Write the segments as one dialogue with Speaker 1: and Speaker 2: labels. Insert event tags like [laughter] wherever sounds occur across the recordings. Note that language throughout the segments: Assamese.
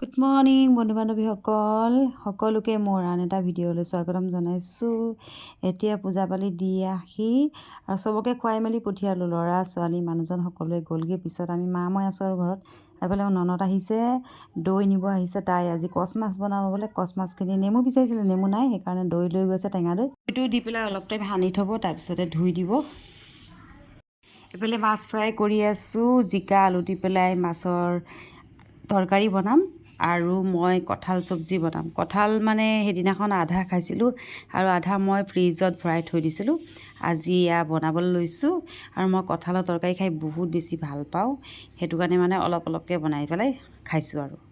Speaker 1: গুড মৰ্ণিং বন্ধু বান্ধৱীসকল সকলোকে মোৰ আন এটা ভিডিঅ'লৈ স্বাগতম জনাইছোঁ। এতিয়া পূজা পালি দি আহি আৰু চবকে খুৱাই মেলি পঠিয়ালোঁ। ল'ৰা ছোৱালী মানুহজন সকলোৱে গ'লগৈ। পিছত আমি মা মই আছোঁ আৰু ঘৰত। এফালে মোৰ ননদ আহিছে দৈ নিব আহিছে তাই। আজি কচ মাছ বনাব বোলে। কচ মাছখিনি নেমু বিচাৰিছিলে নেমু নাই সেইকাৰণে দৈ লৈ গৈছে টেঙা দৈ। দৈটো দি পেলাই অলপ টাইম সানি থ'ব তাৰপিছতে ধুই দিব। এইফালে মাছ ফ্ৰাই কৰি আছোঁ। জিকা আলু দি পেলাই মাছৰ তৰকাৰী বনাম। আৰু মই কঁঠাল চব্জি বনাম। কঁঠাল মানে সেইদিনাখন আধা খাইছিলোঁ আৰু আধা মই ফ্ৰিজত ভৰাই থৈ দিছিলোঁ। আজি এয়া বনাবলৈ লৈছোঁ আৰু মই কঁঠালৰ তৰকাৰী খাই বহুত বেছি ভাল পাওঁ। সেইটো কাৰণে মানে অলপ অলপকৈ বনাই পেলাই খাইছোঁ আৰু।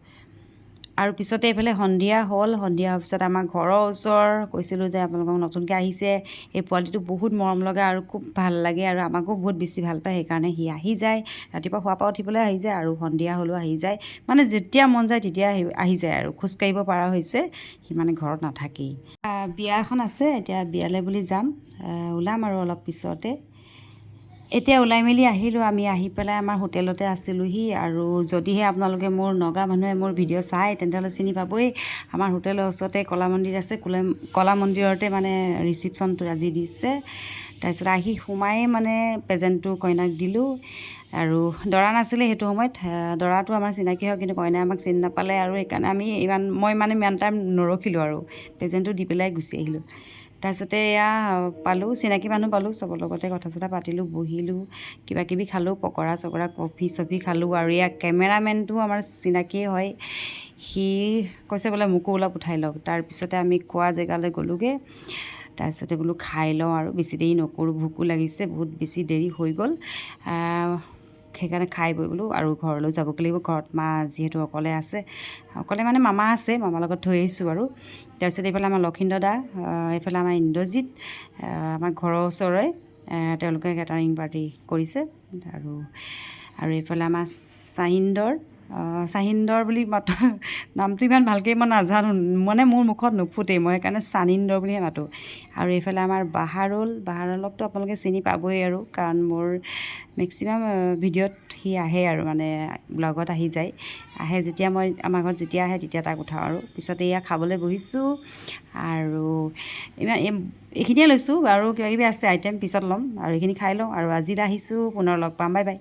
Speaker 1: আৰু পিছতে এইফালে সন্ধিয়া হ'ল সন্ধিয়া হোৱাৰ পিছত আমাৰ ঘৰৰ ওচৰ কৈছিলোঁ যে আপোনালোকক নতুনকৈ আহিছে। এই পোৱালিটো বহুত মৰম লগা আৰু খুব ভাল লাগে আৰু আমাকো বহুত বেছি ভাল পায় সেইকাৰণে সি আহি যায়। ৰাতিপুৱা শুৱাৰ পৰা উঠিবলৈ আহি যায় আৰু সন্ধিয়া হ'লেও আহি যায়। মানে যেতিয়া মন যায় তেতিয়া আহি আহি যায় আৰু খোজকাঢ়িব পৰা হৈছে সি মানে ঘৰত নাথাকেই। বিয়া এখন আছে এতিয়া বিয়ালৈ বুলি যাম। ওলাম আৰু অলপ পিছতে। এতিয়া ওলাই মেলি আহিলোঁ আমি আহি পেলাই আমাৰ হোটেলতে আছিলোঁহি আৰু যদিহে আপোনালোকে মোৰ নগা মানুহে মোৰ ভিডিঅ' চায় তেন্তেহ'লে চিনি পাবই। আমাৰ হোটেলৰ ওচৰতে কলা মন্দিৰ আছে কলা মন্দিৰতে মানে ৰিচিপশ্যনটো আজি দিছে। তাৰপিছত আহি সোমায়ে মানে প্ৰেজেণ্টটো কইনাক দিলোঁ আৰু দৰা নাছিলে সেইটো সময়ত। দৰাটো আমাৰ চিনাকি হয় কিন্তু কইনাই আমাক চিনি নাপালে আৰু সেইকাৰণে আমি ইমান মই মানে ইমান টাইম নৰখিলোঁ আৰু। প্ৰেজেণ্টটো দি পেলাই গুচি আহিলোঁ। তাৰপিছতে এয়া পালোঁ চিনাকি মানুহ পালোঁ চবৰ লগতে কথা চথা পাতিলোঁ বহিলোঁ কিবা কিবি খালোঁ পকৰা চকৰা কফি চফি খালোঁ আৰু এয়া কেমেৰামেনটো আমাৰ চিনাকিয়ে হয়। সি কৈছে বোলে মোকো অলপ উঠাই লওক। তাৰপিছতে আমি খোৱা জেগালৈ গ'লোগৈ। তাৰপিছতে বোলো খাই লওঁ আৰু বেছি দেৰি নকৰোঁ ভোকো লাগিছে বহুত বেছি দেৰি হৈ গ'ল। সেইকাৰণে খাই বৈ বোলো আৰু ঘৰলৈ যাবগৈ লাগিব। ঘৰত মা যিহেতু অকলে আছে অকলে মানে মামা আছে মামাৰ লগত থৈ আহিছোঁ আৰু তাৰপিছত এইফালে আমাৰ লক্ষীন্দ্ৰ দা এইফালে আমাৰ ইন্দ্ৰজিৎ আমাৰ ঘৰৰ ওচৰৰে তেওঁলোকে কেটাৰিং পাৰ্টি কৰিছে। আৰু আৰু এইফালে আমাৰ চাহিন্দৰ চাহিন্দৰ বুলি মাত [laughs] নামটো ইমান ভালকৈ মই নাজানো। মানে মোৰ মুখত নুফুটেই মই সেইকাৰণে চানিন্দৰ বুলিহে মাতোঁ। আৰু এইফালে আমাৰ বাহাৰুল বাহাৰুলকতো আপোনালোকে চিনি পাবই আৰু কাৰণ মোৰ মেক্সিমাম ভিডিঅ'ত সি আহে আৰু মানে ব্লগত আহি যায়। আহে যেতিয়া মই আমাৰ ঘৰত যেতিয়া আহে তেতিয়া তাক উঠাওঁ আৰু। পিছতে এয়া খাবলৈ বহিছোঁ আৰু ইমান এইখিনিয়ে লৈছোঁ আৰু কিবা কিবি আছে আইটেম পিছত ল'ম আৰু এইখিনি খাই লওঁ। আৰু আজিলৈ আহিছোঁ পুনৰ লগ পাম বাই বাই